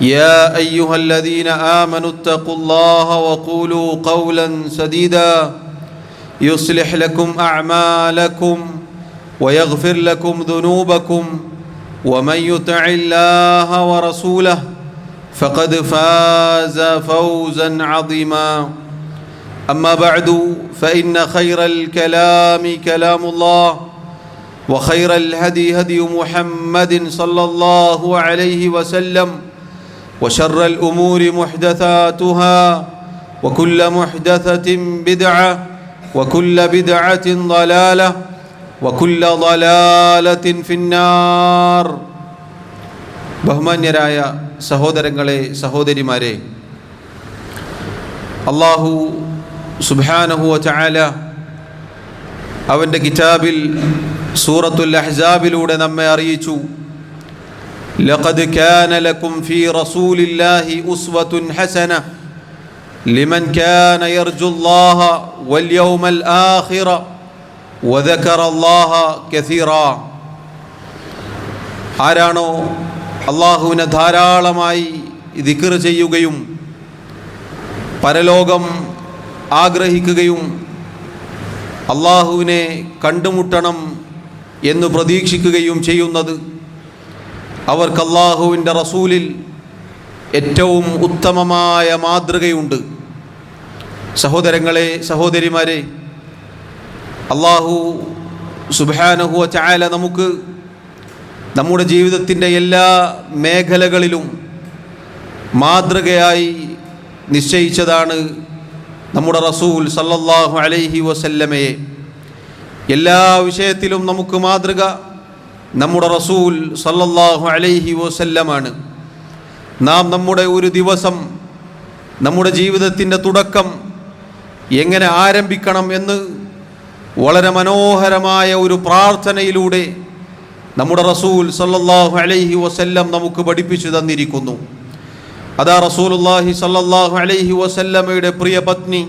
يا أيها الذين آمنوا اتقوا الله وقولوا قولا سديدا يصلح لكم أعمالكم ويغفر لكم ذنوبكم ومن يطع الله ورسوله فقد فاز فوزا عظيما. أما بعد فإن خير الكلام كلام الله وخير الهدي هدي محمد صلى الله عليه وسلم وشر الأمور محدثاتها وكل محدثة بدعة وكل بدعة ضلالة وكل ضلالة في النار ബഹുമാന്യരായ സഹോദരങ്ങളെ സഹോദരിമാരെ അള്ളാഹു സുബാനഹുവ ചായാല അവൻ്റെ കിതാബിൽ സൂറത്തുൽ അഹ്സാബിലൂടെ നമ്മെ അറിയിച്ചു لقد كان لكم في رسول الله أسوة حسنة لمن كان يرجو الله واليوم الآخر وذكر الله كثيرا ആരാണോ അള്ളാഹുവിനെ ധാരാളമായി ദിക്കർ ചെയ്യുകയും പരലോകം ആഗ്രഹിക്കുകയും അള്ളാഹുവിനെ കണ്ടുമുട്ടണം എന്ന് പ്രതീക്ഷിക്കുകയും ചെയ്യുന്നത് അവർക്ക് അള്ളാഹുവിന്റെ റസൂലിൽ ഏറ്റവും ഉത്തമമായ മാതൃകയുണ്ട്. സഹോദരങ്ങളെ സഹോദരിമാരെ അള്ളാഹു സുബാനഹുവ ചായാല നമുക്ക് നമ്മുടെ ജീവിതത്തിന്റെ എല്ലാ മേഖലകളിലും മാതൃകയായി നിശ്ചയിച്ചതാണ് നമ്മുടെ റസൂൽ സല്ലല്ലാഹു അലൈഹി വസല്ലമയെ. എല്ലാ വിഷയത്തിലും നമുക്ക് മാതൃക നമ്മുടെ റസൂൽ സല്ലല്ലാഹു അലൈഹി വസല്ലമാണ്. നാം നമ്മുടെ ഒരു ദിവസം നമ്മുടെ ജീവിതത്തിന്റെ തുടക്കം എങ്ങനെ ആരംഭിക്കണം എന്ന് വളരെ മനോഹരമായ ഒരു പ്രാർത്ഥനയിലൂടെ നമ്മുടെ റസൂൽ സല്ലല്ലാഹു അലൈഹി വസല്ലം നമുക്ക് പഠിപ്പിച്ചു തന്നിരിക്കുന്നു. അതാ റസൂലുല്ലാഹി സല്ലല്ലാഹു അലൈഹി വസല്ലമയുടെ പ്രിയ പത്നി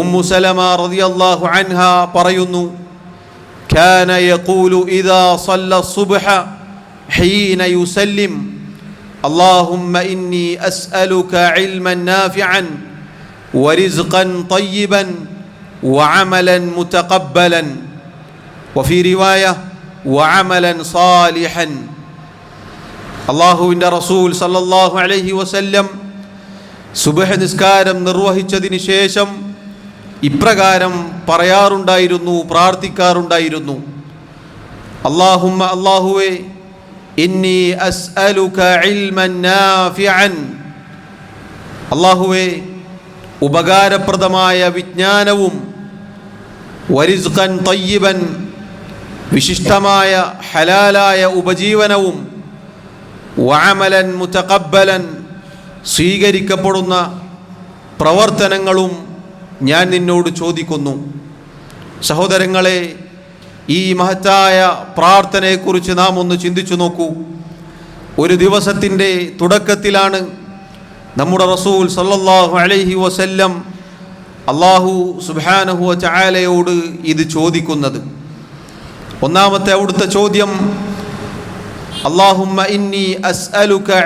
ഉമ്മു സലമ റളിയല്ലാഹു അൻഹ പറയുന്നു كان يقول إذا صلى الصبح حين يسلم اللهم إني أسألك علما نافعا ورزقا طيبا وعملا متقبلا وفي رواية وعملا صالحا الله إن رسول صلى الله عليه وسلم സുബഹ നിസ്കാരം നിർവഹിച്ചതിന് ശേഷം ഇപ്രകാരം പറയാറുണ്ടായിരുന്നു പ്രാർത്ഥിക്കാറുണ്ടായിരുന്നു. അള്ളാഹുമ്മ അള്ളാഹുവേ ഇന്നി അസ്അലുക ഇൽമൻ നാഫിഅൻ. അള്ളാഹുവെ ഉപകാരപ്രദമായ വിജ്ഞാനവും വരിസ്ഖൻ തയ്യിബൻ വിശിഷ്ടമായ ഹലാലായ ഉപജീവനവും വാമലൻ മുതഖബ്ബലൻ സ്വീകരിക്കപ്പെടുന്ന പ്രവർത്തനങ്ങളും ഞാൻ നിന്നോട് ചോദിക്കുന്നു സഹോദരങ്ങളെ ഈ മഹത്തായ പ്രാർത്ഥനയെക്കുറിച്ച് നാം ഒന്ന് ചിന്തിച്ചു നോക്കൂ. ഒരു ദിവസത്തിന്റെ തുടക്കത്തിലാണ് നമ്മുടെ റസൂൽ സല്ലല്ലാഹു അലൈഹി വസല്ലം അള്ളാഹു സുബാനഹു ചായാലയോട് ഇത് ചോദിക്കുന്നത്. ഒന്നാമത്തെ അവിടുത്തെ ചോദ്യം അള്ളാഹുമ്മ ഇന്നി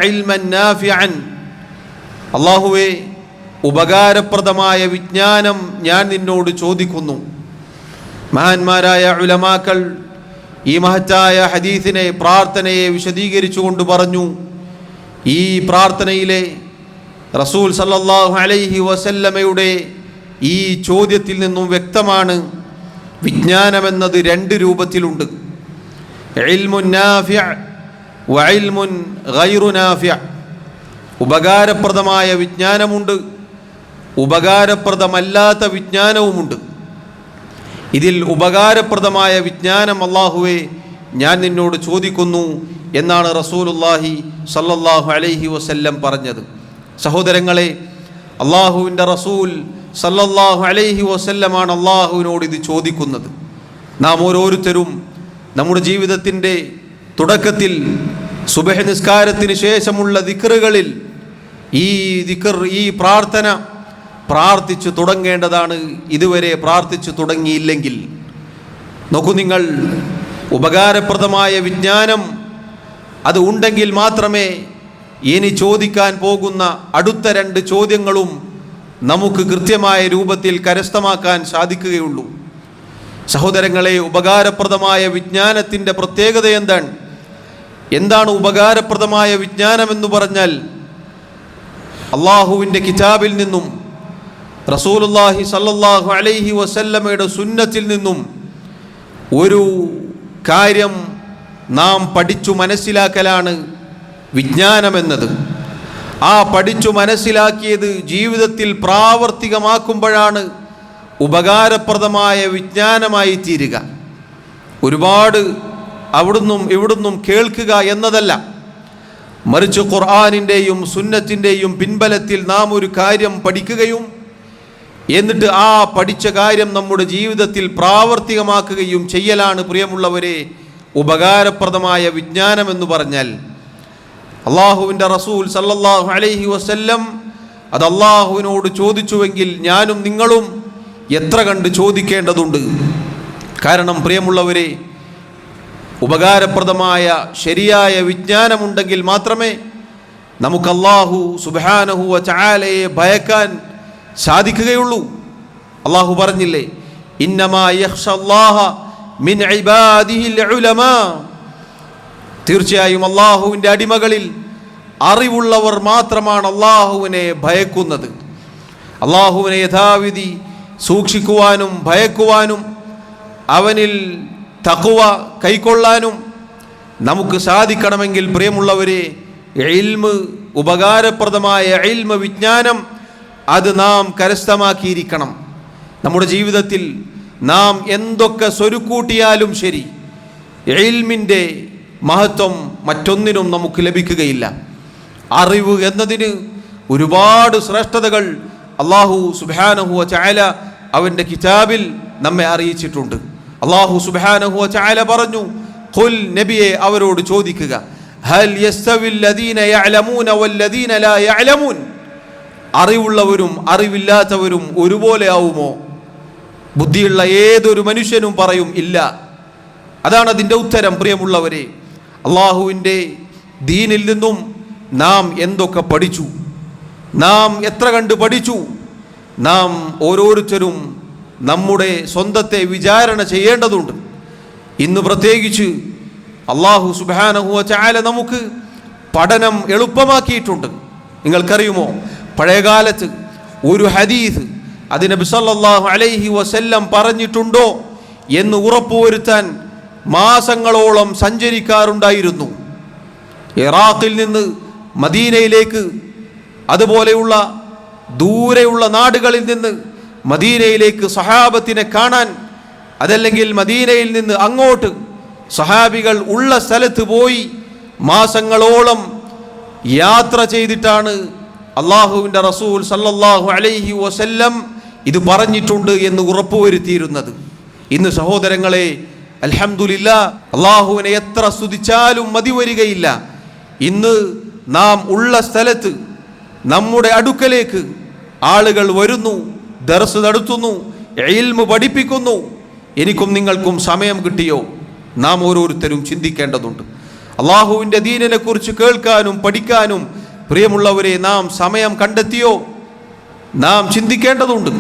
ഇൽമൻ നാഫിഅൻ? അള്ളാഹുവേ ഉപകാരപ്രദമായ വിജ്ഞാനം ഞാൻ നിന്നോട് ചോദിക്കുന്നു. മഹാന്മാരായ ഉലമാക്കൾ ഈ മഹത്തായ ഹദീസിനെ പ്രാർത്ഥനയെ വിശദീകരിച്ചുകൊണ്ട് പറഞ്ഞു ഈ പ്രാർത്ഥനയിലെ റസൂൽ സല്ലാഹു അലൈഹി വസല്ലമയുടെ ഈ ചോദ്യത്തിൽ നിന്നും വ്യക്തമാണ് വിജ്ഞാനമെന്നത് രണ്ട് രൂപത്തിലുണ്ട്. ഉപകാരപ്രദമായ വിജ്ഞാനമുണ്ട് ഉപകാരപ്രദമല്ലാത്ത വിജ്ഞാനവുമുണ്ട്. ഇതിൽ ഉപകാരപ്രദമായ വിജ്ഞാനം അള്ളാഹുവെ ഞാൻ നിന്നോട് ചോദിക്കുന്നു എന്നാണ് റസൂലുല്ലാഹി സല്ലല്ലാഹു അലൈഹി വസല്ലം പറഞ്ഞത്. സഹോദരങ്ങളെ അള്ളാഹുവിന്റെ റസൂൽ സല്ലല്ലാഹു അലൈഹി വസല്ലമാണ് അള്ളാഹുവിനോട് ഇത് ചോദിക്കുന്നത്. നാം ഓരോരുത്തരും നമ്മുടെ ജീവിതത്തിന്റെ തുടക്കത്തിൽ സുബഹ നിസ്കാരത്തിന് ശേഷമുള്ള ദിക്കറുകളിൽ ഈ ദിക്കർ ഈ പ്രാർത്ഥന പ്രാർത്ഥിച്ചു തുടങ്ങേണ്ടതാണ്. ഇതുവരെ പ്രാർത്ഥിച്ചു തുടങ്ങിയില്ലെങ്കിൽ. നോക്കൂ നിങ്ങൾ ഉപകാരപ്രദമായ വിജ്ഞാനം അത് ഉണ്ടെങ്കിൽ മാത്രമേ ഇനി ചോദിക്കാൻ പോകുന്ന അടുത്ത രണ്ട് ചോദ്യങ്ങളും നമുക്ക് കൃത്യമായ രൂപത്തിൽ കരസ്ഥമാക്കാൻ സാധിക്കുകയുള്ളൂ. സഹോദരങ്ങളെ ഉപകാരപ്രദമായ വിജ്ഞാനത്തിന്റെ പ്രത്യേകത എന്താണ്? എന്താണ് ഉപകാരപ്രദമായ വിജ്ഞാനം എന്ന് പറഞ്ഞാൽ അള്ളാഹുവിന്റെ കിതാബിൽ നിന്നും റസൂലുല്ലാഹി സല്ലല്ലാഹു അലൈഹി വസല്ലമയുടെ സുന്നത്തിൽ നിന്നും ഒരു കാര്യം നാം പഠിച്ചു മനസ്സിലാക്കലാണ് വിജ്ഞാനമെന്നത്. ആ പഠിച്ചു മനസ്സിലാക്കിയത് ജീവിതത്തിൽ പ്രാവർത്തികമാക്കുമ്പോഴാണ് ഉപകാരപ്രദമായ വിജ്ഞാനമായി തീരുക ഒരുപാട് അവിടുന്നും ഇവിടുന്നും കേൾക്കുക എന്നതല്ല. മറിച്ച് ഖുർആാനിന്റെയും സുന്നത്തിന്റെയും പിൻബലത്തിൽ നാം ഒരു കാര്യം പഠിക്കുകയും എന്നിട്ട് ആ പഠിച്ച കാര്യം നമ്മുടെ ജീവിതത്തിൽ പ്രാവർത്തികമാക്കുകയും ചെയ്യലാണ് പ്രിയമുള്ളവരെ ഉപകാരപ്രദമായ വിജ്ഞാനം എന്ന് പറഞ്ഞാൽ. അള്ളാഹുവിന്റെ റസൂൽ സല്ലല്ലാഹു അലൈഹി വസല്ലം അത് അള്ളാഹുവിനോട് ചോദിച്ചുവെങ്കിൽ ഞാനും നിങ്ങളും എത്ര കണ്ട് ചോദിക്കേണ്ടതുണ്ട്? കാരണം പ്രിയമുള്ളവരെ ഉപകാരപ്രദമായ ശരിയായ വിജ്ഞാനമുണ്ടെങ്കിൽ മാത്രമേ നമുക്ക് അള്ളാഹു സുബാനഹു ചായാലയെ ഭയക്കാൻ സാധിക്കുകയുള്ളൂ. അള്ളാഹു പറഞ്ഞില്ലേ തീർച്ചയായും അള്ളാഹുവിന്റെ അടിമകളിൽ അറിവുള്ളവർ മാത്രമാണ് അള്ളാഹുവിനെ ഭയക്കുന്നത്. അള്ളാഹുവിനെ യഥാവിധി സൂക്ഷിക്കുവാനും ഭയക്കുവാനും അവനിൽ തക്കുവ കൈക്കൊള്ളാനും നമുക്ക് സാധിക്കണമെങ്കിൽ പ്രിയമുള്ളവരെ എൽമ് ഉപകാരപ്രദമായ എൽമ വിജ്ഞാനം അത് നാം കരസ്ഥമാക്കിയിരിക്കണം. നമ്മുടെ ജീവിതത്തിൽ നാം എന്തൊക്കെ സ്വരുക്കൂട്ടിയാലും ശരി എൽമിന്റെ മഹത്വം മറ്റൊന്നിനും നമുക്ക് ലഭിക്കുകയില്ല. അറിവ് എന്നതിന് ഒരുപാട് ശ്രേഷ്ഠതകൾ അള്ളാഹു സുബാനഹുവ ചായല അവന്റെ കിതാബിൽ നമ്മെ അറിയിച്ചിട്ടുണ്ട്. അള്ളാഹു സുബാനഹുവ ചായല പറഞ്ഞു ഖുൽ നബിയെ അവരോട് ചോദിക്കുക ഹൽ യസ്തവിൽ ലദീന യഅലമൂന വല്ലദീന ലാ യഅലമൂൻ? അറിവുള്ളവരും അറിവില്ലാത്തവരും ഒരുപോലെ ആവുമോ? ബുദ്ധിയുള്ള ഏതൊരു മനുഷ്യനും പറയും ഇല്ല. അതാണ് അതിന്റെ ഉത്തരം പ്രിയമുള്ളവരെ. അള്ളാഹുവിന്റെ ദീനിൽ നിന്നും നാം എന്തൊക്കെ പഠിച്ചു? നാം എത്ര കണ്ട് പഠിച്ചു? നാം ഓരോരുത്തരും നമ്മുടെ സ്വന്തത്തെ വിചാരണ ചെയ്യേണ്ടതുണ്ട്. ഇന്ന് പ്രത്യേകിച്ച് അള്ളാഹു സുബാനഹുവ ചായ നമുക്ക് പഠനം എളുപ്പമാക്കിയിട്ടുണ്ട്. നിങ്ങൾക്കറിയുമോ? പഴയകാലത്ത് ഒരു ഹദീസ് അതിന് ബിസല്ലാഹു അലൈഹി വസല്ലം പറഞ്ഞിട്ടുണ്ടോ എന്ന് ഉറപ്പുവരുത്താൻ മാസങ്ങളോളം സഞ്ചരിക്കാറുണ്ടായിരുന്നു. ഇറാഖിൽ നിന്ന് മദീനയിലേക്ക് അതുപോലെയുള്ള ദൂരെയുള്ള നാടുകളിൽ നിന്ന് മദീനയിലേക്ക് സഹാബത്തിനെ കാണാൻ അതല്ലെങ്കിൽ മദീനയിൽ നിന്ന് അങ്ങോട്ട് സഹാബികൾ ഉള്ള സ്ഥലത്ത് പോയി മാസങ്ങളോളം യാത്ര ചെയ്തിട്ടാണ് അള്ളാഹുവിന്റെ റസൂൽ സല്ലല്ലാഹു അലൈഹി വസല്ലം ഇത് പറഞ്ഞിട്ടുണ്ട് എന്ന് ഉറപ്പുവരുത്തിയിരുന്നത്. ഇന്ന് സഹോദരങ്ങളെ അലഹമുല്ല അള്ളാഹുവിനെ എത്ര സ്തുതിച്ചാലും മതി വരികയില്ല. ഇന്ന് നാം ഉള്ള സ്ഥലത്ത് നമ്മുടെ അടുക്കലേക്ക് ആളുകൾ വരുന്നു ദർസ് നടത്തുന്നു എയിൽമ് പഠിപ്പിക്കുന്നു. എനിക്കും നിങ്ങൾക്കും സമയം കിട്ടിയോ? നാം ഓരോരുത്തരും ചിന്തിക്കേണ്ടതുണ്ട്. അള്ളാഹുവിന്റെ ദീനിനെക്കുറിച്ച് കേൾക്കാനും പഠിക്കാനും പ്രിയമുള്ളവരെ നാം സമയം കണ്ടെത്തിയോ? നാം ചിന്തിക്കേണ്ടതുണ്ട്.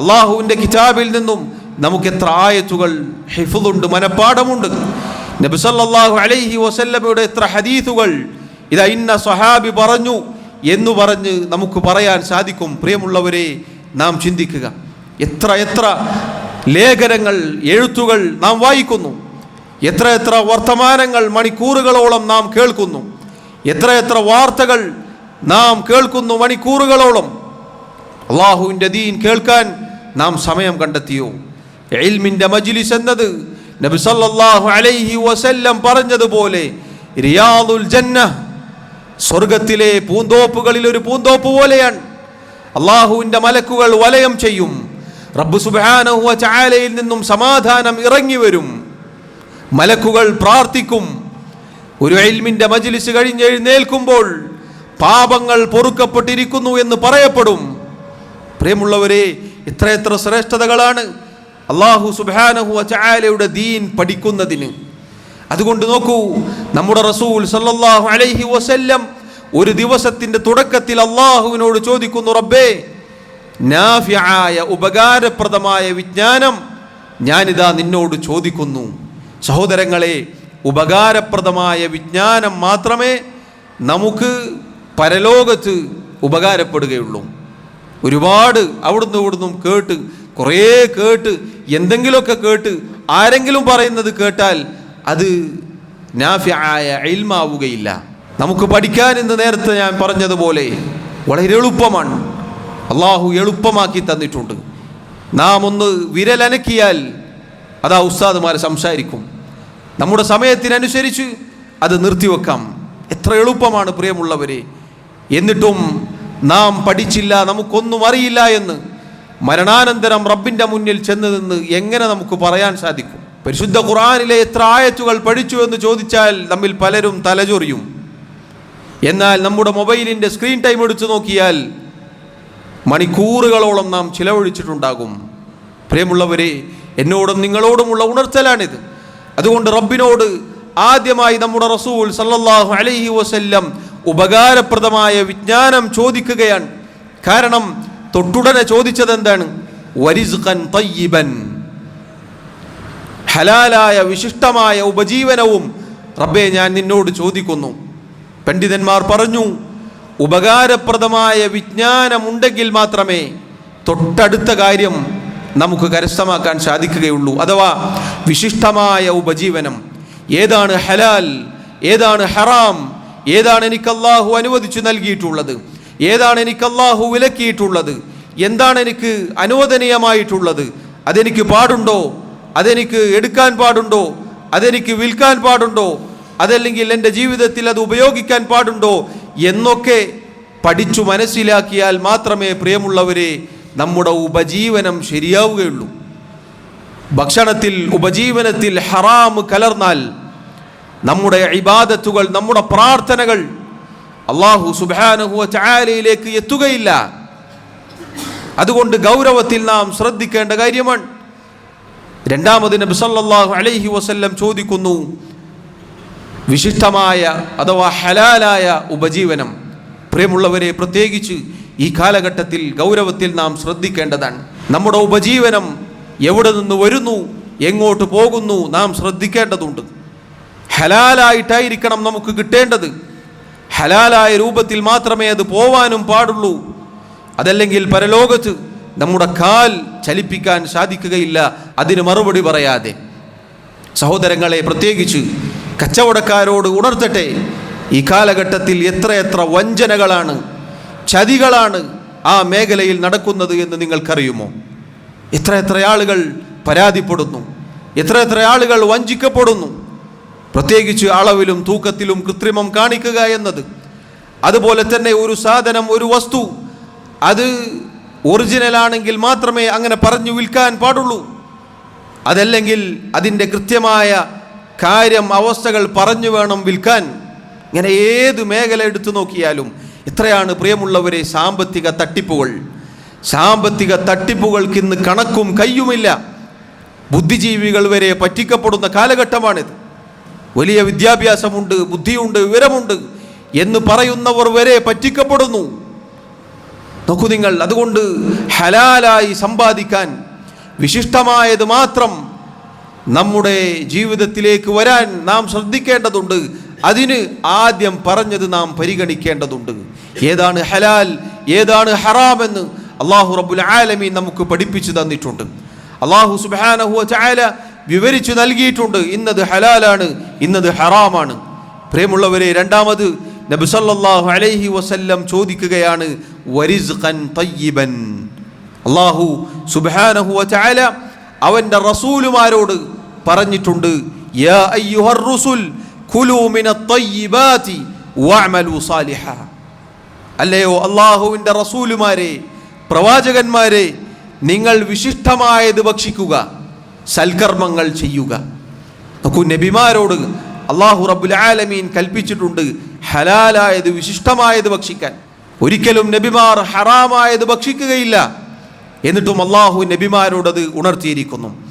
അള്ളാഹുവിന്റെ കിതാബിൽ നിന്നും നമുക്ക് എത്ര ആയത്തുകൾ ഹിഫുദുണ്ട് മനഃപ്പാടമുണ്ട് നബിസല്ലാഹു അലൈഹി വസല്ലമയുടെ എത്ര ഹദീസുകൾ ഇതാ ഇന്ന സ്വഹാബി പറഞ്ഞു എന്ന് പറഞ്ഞ് നമുക്ക് പറയാൻ സാധിക്കും. പ്രിയമുള്ളവരെ നാം ചിന്തിക്കുക. എത്ര എത്ര ലേഖനങ്ങൾ എഴുത്തുകൾ നാം വായിക്കുന്നു. എത്ര എത്ര വർത്തമാനങ്ങൾ മണിക്കൂറുകളോളം നാം കേൾക്കുന്നു. എത്ര എത്ര വാർത്തകൾ നാം കേൾക്കുന്നു മണിക്കൂറുകളോളം. അള്ളാഹുവിന്റെ ദീൻ കേൾക്കാൻ നാം സമയം കണ്ടെത്തിയോ? എൽമിന്റെ മജ്ലിസ് എന്നത് നബി സല്ലല്ലാഹു അലൈഹി വസല്ലം പറഞ്ഞതുപോലെ റിയാദുൽ ജന്ന സ്വർഗത്തിലെ പൂന്തോപ്പുകളിൽ ഒരു പൂന്തോപ്പ് പോലെയാണ്. അള്ളാഹുവിന്റെ മലക്കുകൾ വലയം ചെയ്യും. റബ്ബു സുബ്ഹാനഹു ചായലയിൽ നിന്നും സമാധാനം ഇറങ്ങി വരും. മലക്കുകൾ പ്രാർത്ഥിക്കും. ഒരു എൽമിന്റെ മജിലിസ് കഴിഞ്ഞ് എഴുന്നേൽക്കുമ്പോൾ പാപങ്ങൾ പൊറുക്കപ്പെട്ടിരിക്കുന്നു എന്ന് പറയപ്പെടും. പ്രിയമുള്ളവരെ ഇത്രയെത്ര ശ്രേഷ്ഠതകളാണ് അള്ളാഹു സുബാനഹു അച്ചായാലയുടെ ദീൻ പഠിക്കുന്നതിന്. അതുകൊണ്ട് നോക്കൂ നമ്മുടെ റസൂൽ സല്ലാഹു അലൈഹി വസല്ലം ഒരു ദിവസത്തിന്റെ തുടക്കത്തിൽ അള്ളാഹുവിനോട് ചോദിക്കുന്നു റബ്ബേ നാഫിയായ ഉപകാരപ്രദമായ വിജ്ഞാനം ഞാനിതാ നിന്നോട് ചോദിക്കുന്നു. സഹോദരങ്ങളെ ഉപകാരപ്രദമായ വിജ്ഞാനം മാത്രമേ നമുക്ക് പരലോകത്ത് ഉപകാരപ്പെടുകയുള്ളൂ. ഒരുപാട് അവിടുന്ന് ഇവിടുന്നും കേട്ട് കുറേ കേട്ട് എന്തെങ്കിലുമൊക്കെ കേട്ട് ആരെങ്കിലും പറയുന്നത് കേട്ടാൽ അത് നാഫ്യായ ഇൽമാവുകയില്ല. നമുക്ക് പഠിക്കാൻ ഇന്ന് നേരത്തെ ഞാൻ പറഞ്ഞതുപോലെ വളരെ എളുപ്പമാണ്. അള്ളാഹു എളുപ്പമാക്കി തന്നിട്ടുണ്ട്. നാം ഒന്ന് വിരലനക്കിയാൽ അതാ ഉസ്താദ്മാർ സംസാരിക്കും. നമ്മുടെ സമയത്തിനനുസരിച്ച് അത് നിർത്തിവെക്കാം. എത്ര എളുപ്പമാണ് പ്രിയമുള്ളവരെ. എന്നിട്ടും നാം പഠിച്ചില്ല നമുക്കൊന്നും അറിയില്ല എന്ന് മരണാനന്തരം റബ്ബിന്റെ മുന്നിൽ ചെന്ന് നിന്ന് എങ്ങനെ നമുക്ക് പറയാൻ സാധിക്കും? പരിശുദ്ധ ഖുറാനിലെ എത്ര ആയത്തുകൾ പഠിച്ചു എന്ന് ചോദിച്ചാൽ നമ്മിൽ പലരും തലചൊറിയും. എന്നാൽ നമ്മുടെ മൊബൈലിന്റെ സ്ക്രീൻ ടൈം എടുത്തു നോക്കിയാൽ മണിക്കൂറുകളോളം നാം ചിലവഴിച്ചിട്ടുണ്ടാകും. പ്രിയമുള്ളവരെ എന്നോടും നിങ്ങളോടുമുള്ള ഉണർത്തലാണിത്. അതുകൊണ്ട് റബ്ബിനോട് ആദ്യമായി നമ്മുടെ റസൂൽ സല്ലല്ലാഹു അലൈഹി വസല്ലം ഉപകാരപ്രദമായ വിജ്ഞാനം ചോദിക്കുകയാണ്. കാരണം തൊട്ടുടനെ ചോദിച്ചത് എന്താണ് വരിസ്ഖൻ തയ്യിബൻ. ഹലാലായ വിശിഷ്ടമായ ഉപജീവനവും റബ്ബെ ഞാൻ നിന്നോട് ചോദിക്കുന്നു. പണ്ഡിതന്മാർ പറഞ്ഞു ഉപകാരപ്രദമായ വിജ്ഞാനമുണ്ടെങ്കിൽ മാത്രമേ തൊട്ടടുത്ത കാര്യം നമുക്ക് കരസ്ഥമാക്കാൻ സാധിക്കുകയുള്ളൂ. അഥവാ വിശിഷ്ടമായ ഉപജീവനം. ഏതാണ് ഹലാൽ? ഏതാണ് ഹറാം? ഏതാണ് എനിക്ക് അള്ളാഹു അനുവദിച്ചു നൽകിയിട്ടുള്ളത്? ഏതാണ് എനിക്ക് അള്ളാഹു വിലക്കിയിട്ടുള്ളത്? എന്താണ് എനിക്ക് അനുവദനീയമായിട്ടുള്ളത്? അതെനിക്ക് പാടുണ്ടോ? അതെനിക്ക് എടുക്കാൻ പാടുണ്ടോ? അതെനിക്ക് വിൽക്കാൻ പാടുണ്ടോ? അതല്ലെങ്കിൽ എന്റെ ജീവിതത്തിൽ അത് ഉപയോഗിക്കാൻ പാടുണ്ടോ? എന്നൊക്കെ പഠിച്ചു മനസ്സിലാക്കിയാൽ മാത്രമേ പ്രിയമുള്ളവരെ നമ്മുടെ ഉപജീവനം ശരിയാവുകയുള്ളൂ. ഭക്ഷണത്തിൽ ഉപജീവനത്തിൽ ഹറാം കലർന്നാൽ നമ്മുടെ ഇബാദത്തുകൾ നമ്മുടെ പ്രാർത്ഥനകൾ അള്ളാഹു സുബാനുഹുവ എത്തുകയില്ല. അതുകൊണ്ട് ഗൗരവത്തിൽ നാം ശ്രദ്ധിക്കേണ്ട കാര്യമാണ്. രണ്ടാമത് നബി സല്ലല്ലാഹു അലൈഹി വസല്ലം ചോദിക്കുന്നു വിശിഷ്ടമായ അഥവാ ഹലാലായ ഉപജീവനം പ്രിയമുള്ളവരെ പ്രത്യേകിച്ച് ഈ കാലഘട്ടത്തിൽ ഗൗരവത്തിൽ നാം ശ്രദ്ധിക്കേണ്ടതാണ്. നമ്മുടെ ഉപജീവനം എവിടെ നിന്ന് വരുന്നു എങ്ങോട്ട് പോകുന്നു നാം ശ്രദ്ധിക്കേണ്ടതുണ്ട്. ഹലാലായിട്ടായിരിക്കണം നമുക്ക് കിട്ടേണ്ടത്. ഹലാലായ രൂപത്തിൽ മാത്രമേ അത് പോവാനും പാടുള്ളൂ. അതല്ലെങ്കിൽ പരലോകത്ത് നമ്മുടെ കാൽ ചലിപ്പിക്കാൻ സാധിക്കുകയില്ല അതിന് മറുപടി പറയാതെ. സഹോദരങ്ങളെ പ്രത്യേകിച്ച് കച്ചവടക്കാരോട് ഉണർത്തട്ടെ. ഈ കാലഘട്ടത്തിൽ എത്രയെത്ര വഞ്ചനകളാണ് ചതികളാണ് ആ മേഖലയിൽ നടക്കുന്നത് എന്ന് നിങ്ങൾക്കറിയുമോ? എത്ര എത്ര ആളുകൾ പരാതിപ്പെടുന്നു. എത്ര എത്ര ആളുകൾ വഞ്ചിക്കപ്പെടുന്നു. പ്രത്യേകിച്ച് അളവിലും തൂക്കത്തിലും കൃത്രിമം കാണിക്കുക എന്നത്. അതുപോലെ തന്നെ ഒരു സാധനം ഒരു വസ്തു അത് ഒറിജിനൽ ആണെങ്കിൽ മാത്രമേ അങ്ങനെ പറഞ്ഞു വിൽക്കാൻ പാടുള്ളൂ. അതല്ലെങ്കിൽ അതിന്റെ കൃത്യമായ കാര്യം അവസ്ഥകൾ പറഞ്ഞു വേണം വിൽക്കാൻ. ഇങ്ങനെ ഏത് മേഖല എടുത്തു നോക്കിയാലും എത്രയാണ് പ്രിയമുള്ളവരെ സാമ്പത്തിക തട്ടിപ്പുകൾ. സാമ്പത്തിക തട്ടിപ്പുകൾക്ക് ഇന്ന് കണക്കും കയ്യുമില്ല. ബുദ്ധിജീവികൾ വരെ പറ്റിക്കപ്പെടുന്ന കാലഘട്ടമാണിത്. വലിയ വിദ്യാഭ്യാസമുണ്ട് ബുദ്ധിയുണ്ട് വിവരമുണ്ട് എന്ന് പറയുന്നവർ വരെ പറ്റിക്കപ്പെടുന്നു. നോക്കൂ നിങ്ങൾ അതുകൊണ്ട് ഹലാലായി സമ്പാദിക്കാൻ വിശിഷ്ടമായത് മാത്രം നമ്മുടെ ജീവിതത്തിലേക്ക് വരാൻ നാം ശ്രദ്ധിക്കേണ്ടതുണ്ട്. അതിന് ആദ്യം പറഞ്ഞത് നാം പരിഗണിക്കേണ്ടതുണ്ട്. ഏതാണ് ഹലാൽ ഏതാണ് ഹറാമെന്ന് അള്ളാഹു റബുൽ ആലമീൻ നമുക്ക് പഠിപ്പിച്ചു തന്നിട്ടുണ്ട്. അള്ളാഹു സുബാനഹു ചായാല വിവരിച്ചു നൽകിയിട്ടുണ്ട് ഇന്നത് ഹലാലാണ് ഇന്നത് ഹറാമാണ്. പ്രേമുള്ളവരെ രണ്ടാമത് നബിസല്ലാഹു അലൈഹി വസല്ലം ചോദിക്കുകയാണ് തയ്യിബൻ? അള്ളാഹു സുബാനഹു വതആല അവന്റെ റസൂലുമാരോട് പറഞ്ഞിട്ടുണ്ട് യാ അയ്യുഹർ അല്ലയോ അള്ളാഹുവിന്റെ റസൂലുമാരെ പ്രവാചകന്മാരെ നിങ്ങൾ വിശിഷ്ടമായത് ഭക്ഷിക്കുക സൽക്കർമ്മങ്ങൾ ചെയ്യുക. നോക്കൂ നബിമാരോട് അള്ളാഹു റബുൽ ആലമീൻ കൽപ്പിച്ചിട്ടുണ്ട് ഹലാലായത് വിശിഷ്ടമായത് ഭക്ഷിക്കാൻ. ഒരിക്കലും നബിമാർ ഹറാമായത് ഭക്ഷിക്കുകയില്ല. എന്നിട്ടും അള്ളാഹു നബിമാരോടത് ഉണർത്തിയിരിക്കുന്നു.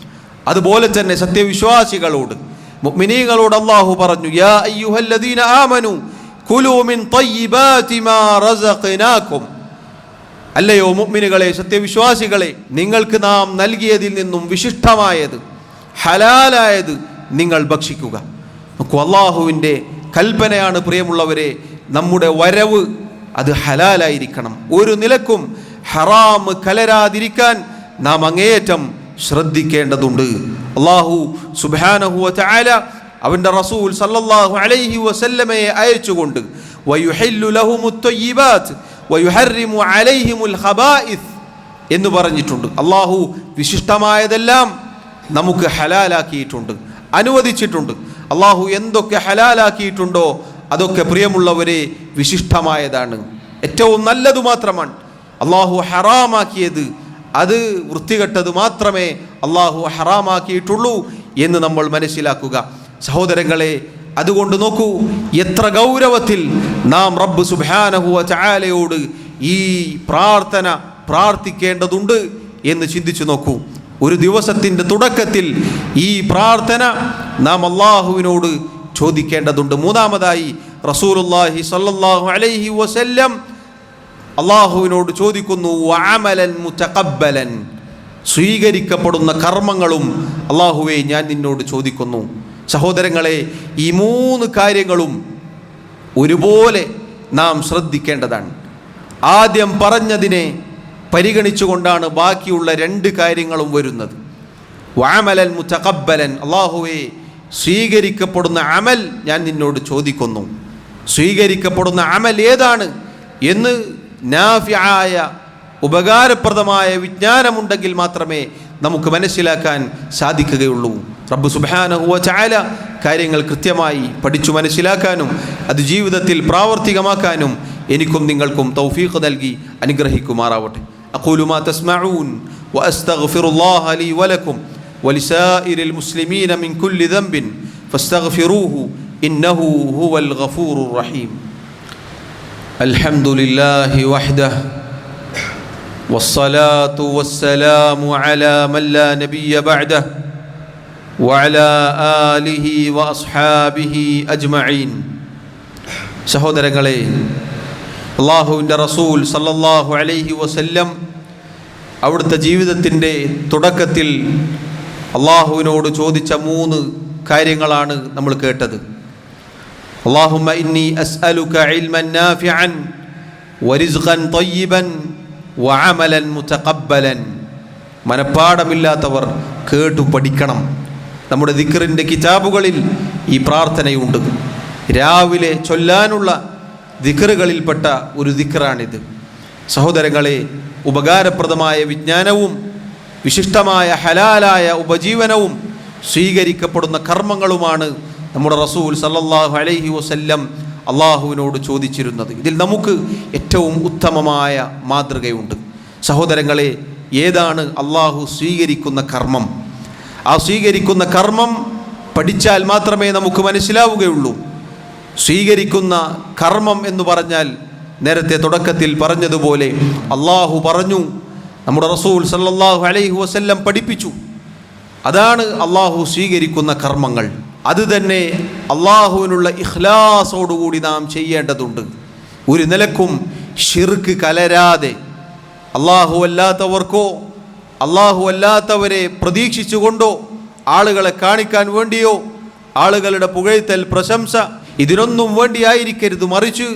അതുപോലെ തന്നെ സത്യവിശ്വാസികളോട് മുഅ്മിനീങ്ങളോട് അല്ലാഹു പറഞ്ഞു യാ അയ്യുഹല്ലദീന ആമനു കുലു മിൻ തയ്യിബാതി മാ റസഖനാകും. അല്ലയോ മുഅ്മിനുകളെ സത്യവിശ്വാസികളെ നിങ്ങൾക്ക് നാം നൽകിയതിൽ നിന്നും വിശിഷ്ടമായത് ഹലാലായത് നിങ്ങൾ ഭക്ഷിക്കുക. നോക്കൂ അള്ളാഹുവിന്റെ കൽപ്പനയാണ് പ്രിയമുള്ളവരെ നമ്മുടെ വരവ് അത് ഹലാലായിരിക്കണം. ഒരു നിലക്കും ഹറാം കലരാതിരിക്കാൻ നാം അങ്ങേയറ്റം ശ്രദ്ധിക്കേണ്ടതുണ്ട്. അള്ളാഹു സുബാനഹു ചായാല അവന്റെ റസൂൽ സല്ലല്ലാഹു അലൈഹി വസല്ലമയെ അയച്ചുകൊണ്ട് എന്ന് പറഞ്ഞിട്ടുണ്ട്. അള്ളാഹു വിശിഷ്ടമായതെല്ലാം നമുക്ക് ഹലാലാക്കിയിട്ടുണ്ട് അനുവദിച്ചിട്ടുണ്ട്. അള്ളാഹു എന്തൊക്കെ ഹലാലാക്കിയിട്ടുണ്ടോ അതൊക്കെ പ്രിയമുള്ളവരെ വിശിഷ്ടമായതാണ്. ഏറ്റവും നല്ലത് മാത്രമാണ് അള്ളാഹു ഹറാമാക്കിയത് അത് വൃത്തികെട്ടത് മാത്രമേ അള്ളാഹു ഹറാമാക്കിയിട്ടുള്ളൂ എന്ന് നമ്മൾ മനസ്സിലാക്കുക. സഹോദരങ്ങളെ അതുകൊണ്ട് നോക്കൂ എത്ര ഗൗരവത്തിൽ നാം റബ്ബ് സുബാനഹുവ ചായാലയോട് ഈ പ്രാർത്ഥന പ്രാർത്ഥിക്കേണ്ടതുണ്ട് എന്ന് ചിന്തിച്ചു നോക്കൂ. ഒരു ദിവസത്തിന്റെ തുടക്കത്തിൽ ഈ പ്രാർത്ഥന നാം അള്ളാഹുവിനോട് ചോദിക്കേണ്ടതുണ്ട്. മൂന്നാമതായി റസൂലുല്ലാഹി സല്ലാഹു അലൈഹി വസല്ലം അള്ളാഹുവിനോട് ചോദിക്കുന്നു വാമലൻ മുത്തക്കബലൻ സ്വീകരിക്കപ്പെടുന്ന കർമ്മങ്ങളും അള്ളാഹുവെ ഞാൻ നിന്നോട് ചോദിക്കുന്നു. സഹോദരങ്ങളെ ഈ മൂന്ന് കാര്യങ്ങളും ഒരുപോലെ നാം ശ്രദ്ധിക്കേണ്ടതാണ്. ആദ്യം പറഞ്ഞതിനെ പരിഗണിച്ചുകൊണ്ടാണ് ബാക്കിയുള്ള രണ്ട് കാര്യങ്ങളും വരുന്നത്. വാമലൻ മുത്തക്കബലൻ അള്ളാഹുവെ സ്വീകരിക്കപ്പെടുന്ന അമൽ ഞാൻ നിന്നോട് ചോദിക്കുന്നു. സ്വീകരിക്കപ്പെടുന്ന അമൽ ഏതാണ് എന്ന് നാഫിയായ ഉപകാരപ്രദമായ വിജ്ഞാനമുണ്ടെങ്കിൽ മാത്രമേ നമുക്ക് മനസ്സിലാക്കാൻ സാധിക്കുകയുള്ളൂ. റബ്ബ് സുബാനഹുവ ചായ കാര്യങ്ങൾ കൃത്യമായി പഠിച്ചു മനസ്സിലാക്കാനും അത് ജീവിതത്തിൽ പ്രാവർത്തികമാക്കാനും എനിക്കും നിങ്ങൾക്കും തൗഫീഖ് നൽകി അനുഗ്രഹിക്കുമാറാവട്ടെ. അഖൂലുമാ തസ്മഊൻ വഅസ്തഗ്ഫിറുല്ലാഹ ലി വലക്കും വലിസാഇരിൽ മുസ്ലിമീന മിൻ കുല്ലി ദംബിൻ ഫസ്തഗ്ഫിറൂഹു ഇന്നഹു ഹുവൽ ഗഫൂറുർ റഹീം. الحمد لله وحده والصلاة والسلام على من لا نبي بعده وعلى آله وأصحابه أجمعين സഹോദരങ്ങളെ അള്ളാഹുവിൻ്റെ റസൂൽ സല്ലല്ലാഹു അലൈഹി വസല്ലം അവിടുത്തെ ജീവിതത്തിൻ്റെ തുടക്കത്തിൽ അള്ളാഹുവിനോട് ചോദിച്ച മൂന്ന് കാര്യങ്ങളാണ് നമ്മൾ കേട്ടത് അള്ളാഹുമ്മ ഇന്നി അസ്അലുക علما نافعا ورزقا طيبا وعملا متقبلا. മനപ്പാടമില്ലാത്തവർ കേട്ടു പഠിക്കണം. നമ്മുടെ ദിക്റിന്റെ കിതാബുകളിൽ ഈ പ്രാർത്ഥനയുണ്ട്. രാവിലെ ചൊല്ലാനുള്ള ദിക്റുകളിൽപ്പെട്ട ഒരു ദിക്റാണിത്. സഹോദരങ്ങളെ ഉപകാരപ്രദമായ വിജ്ഞാനവും വിശിഷ്ടമായ ഹലാലായ ഉപജീവനവും സ്വീകരിക്കപ്പെടുന്ന കർമ്മങ്ങളുമാണ് നമ്മുടെ റസൂൽ സല്ലാഹു അലൈഹി വസല്ലം അള്ളാഹുവിനോട് ചോദിച്ചിരുന്നത്. ഇതിൽ നമുക്ക് ഏറ്റവും ഉത്തമമായ മാതൃകയുണ്ട്. സഹോദരങ്ങളെ ഏതാണ് അള്ളാഹു സ്വീകരിക്കുന്ന കർമ്മം? ആ സ്വീകരിക്കുന്ന കർമ്മം പഠിച്ചാൽ മാത്രമേ നമുക്ക് മനസ്സിലാവുകയുള്ളൂ. സ്വീകരിക്കുന്ന കർമ്മം എന്ന് പറഞ്ഞാൽ നേരത്തെ തുടക്കത്തിൽ പറഞ്ഞതുപോലെ അള്ളാഹു പറഞ്ഞു നമ്മുടെ റസൂൽ സല്ലാഹു അലൈഹി വസല്ലം പഠിപ്പിച്ചു. അതാണ് അള്ളാഹു സ്വീകരിക്കുന്ന കർമ്മങ്ങൾ. അത് തന്നെ അള്ളാഹുവിനുള്ള ഇഖ്ലാസോടുകൂടി നാം ചെയ്യേണ്ടതുണ്ട്. ഒരു നിലക്കും ഷിർക്ക് കലരാതെ അള്ളാഹു അല്ലാത്തവർക്കോ അള്ളാഹു അല്ലാത്തവരെ പ്രതീക്ഷിച്ചുകൊണ്ടോ ആളുകളെ കാണിക്കാൻ വേണ്ടിയോ ആളുകളുടെ പുകഴ്ത്തൽ പ്രശംസ ഇതിനൊന്നും വേണ്ടിയായിരിക്കരുത് മറിച്ച്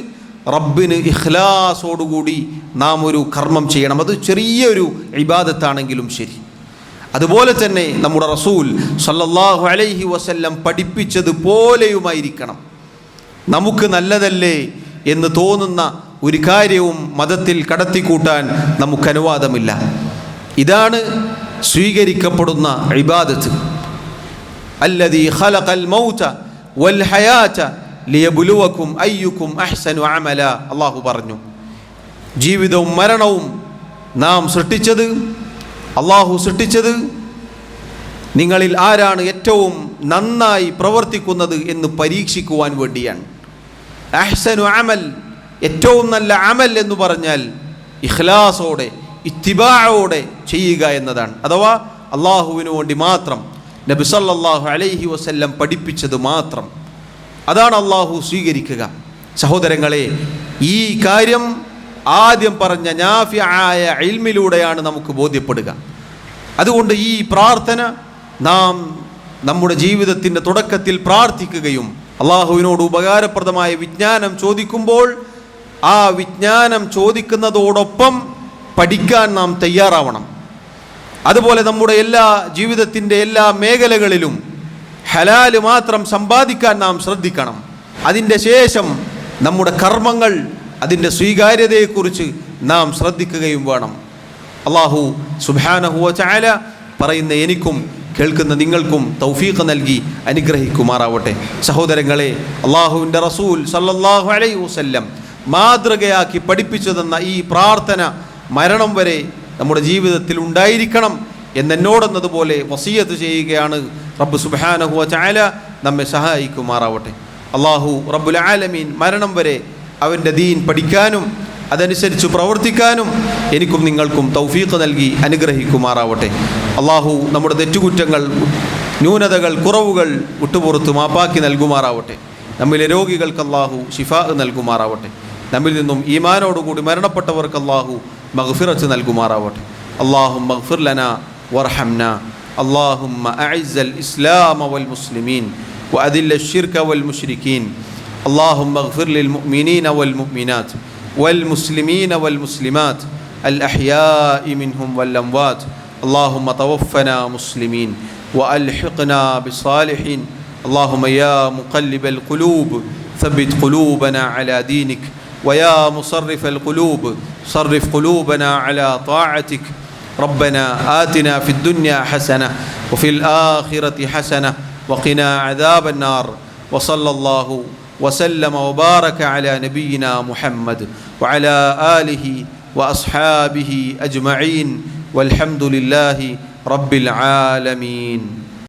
റബ്ബിന് ഇഖ്ലാസോടുകൂടി നാം ഒരു കർമ്മം ചെയ്യണം. അത് ചെറിയൊരു ഇബാദത്താണെങ്കിലും ശരി. അതുപോലെ തന്നെ നമ്മുടെ റസൂൽ സല്ലല്ലാഹു അലൈഹി വസല്ലം പഠിപ്പിച്ചതുപോലെയുമായിരിക്കണം. നമുക്ക് നല്ലതല്ലേ എന്ന് തോന്നുന്ന ഒരു കാര്യവും മതത്തിൽ കടത്തിക്കൂട്ടാൻ നമുക്ക് അനുവാദമില്ല. ഇതാണ് സ്വീകരിക്കപ്പെടുന്ന ഇബാദത്ത്. അല്ലതി ഖലഖൽ മൗത വൽ ഹയാത ലിയബ്ലുവക്കും അയ്യുക്കും അഹ്സനു അമല. അള്ളാഹു പറഞ്ഞു ജീവിതവും മരണവും നാം സൃഷ്ടിച്ചത് അള്ളാഹു സൃഷ്ടിച്ചത് നിങ്ങളിൽ ആരാണ് ഏറ്റവും നന്നായി പ്രവർത്തിക്കുന്നത് എന്ന് പരീക്ഷിക്കുവാൻ വേണ്ടിയാണ്. അഹ്സനു അമൽ ഏറ്റവും നല്ല അമൽ എന്ന് പറഞ്ഞാൽ ഇഖ്ലാസോടെ ഇത്തിബാഴോടെ ചെയ്യുക എന്നതാണ്. അഥവാ അള്ളാഹുവിന് വേണ്ടി മാത്രം നബി സല്ലല്ലാഹു അലൈഹി വസ്ല്ലം പഠിപ്പിച്ചത് മാത്രം. അതാണ് അള്ളാഹു സ്വീകരിക്കുക. സഹോദരങ്ങളെ ഈ കാര്യം ആദ്യം പറഞ്ഞ നാഫിയായ ഇൽമിലൂടെയാണ് നമുക്ക് ബോധ്യപ്പെടുക. അതുകൊണ്ട് ഈ പ്രാർത്ഥന നാം നമ്മുടെ ജീവിതത്തിന്റെ തുടക്കത്തിൽ പ്രാർത്ഥിക്കുകയും അള്ളാഹുവിനോട് ഉപകാരപ്രദമായ വിജ്ഞാനം ചോദിക്കുമ്പോൾ ആ വിജ്ഞാനം ചോദിക്കുന്നതോടൊപ്പം പഠിക്കാൻ നാം തയ്യാറാവണം. അതുപോലെ നമ്മുടെ എല്ലാ ജീവിതത്തിന്റെ എല്ലാ മേഖലകളിലും ഹലാൽ മാത്രം സമ്പാദിക്കാൻ നാം ശ്രദ്ധിക്കണം. അതിന്റെ ശേഷം നമ്മുടെ കർമ്മങ്ങൾ അതിന്റെ സ്വീകാര്യതയെക്കുറിച്ച് നാം ശ്രദ്ധിക്കുകയും വേണം. അള്ളാഹു സുബാനഹുവ ചായ പറയുന്ന എനിക്കും കേൾക്കുന്ന നിങ്ങൾക്കും തൗഫീഖ് നൽകി അനുഗ്രഹിക്കുമാറാവട്ടെ. സഹോദരങ്ങളെ അള്ളാഹുവിന്റെ റസൂൽ സല്ലല്ലാഹു അലൈ വസല്ലം മാതൃകയാക്കി പഠിപ്പിച്ചു തന്ന ഈ പ്രാർത്ഥന മരണം വരെ നമ്മുടെ ജീവിതത്തിൽ ഉണ്ടായിരിക്കണം എന്നെന്നോടെന്നതുപോലെ വസീയത്ത് ചെയ്യുകയാണ് റബ്ബ് സുബാനഹുവ ചായ നമ്മെ സഹായിക്കുമാറാവട്ടെ. അള്ളാഹു റബ്ബുൽ ആലമീൻ മരണം വരെ അവൻ്റെ ദീൻ പഠിക്കാനും അതനുസരിച്ച് പ്രവർത്തിക്കാനും എനിക്കും നിങ്ങൾക്കും തൗഫീഖ് നൽകി അനുഗ്രഹിക്കുമാറാവട്ടെ അള്ളാഹു നമ്മുടെ തെറ്റുകുറ്റങ്ങൾ ന്യൂനതകൾ കുറവുകൾ വിട്ടുപുറത്ത് മാപ്പാക്കി നൽകുമാറാവട്ടെ നമ്മിലെ രോഗികൾക്ക് അള്ളാഹു ഷിഫാ നൽകുമാറാവട്ടെ നമ്മിൽ നിന്നും ഈമാനോടുകൂടി മരണപ്പെട്ടവർക്ക് അള്ളാഹു മഗ്ഫിറത്ത് നൽകുമാറാവട്ടെ അള്ളാഹു മഗ്ഫിർ ലന വർഹംന اللهم أعز الإسلام والمسلمين وأذل الشرك والمشركين اللهم اغفر للمؤمنين والمؤمنات والمسلمين والمسلمات الأحياء منهم والأموات اللهم توفنا مسلمين وألحقنا بالصالحين اللهم يا مقلب القلوب ثبت قلوبنا على دينك ويا مصرف القلوب صرف قلوبنا على طاعتك ربنا آتنا في الدنيا حسنة وفي الآخرة حسنة وقنا عذاب النار وصلى الله وسلم وبارك على نبينا محمد وعلى آله وأصحابه أجمعين والحمد لله رب العالمين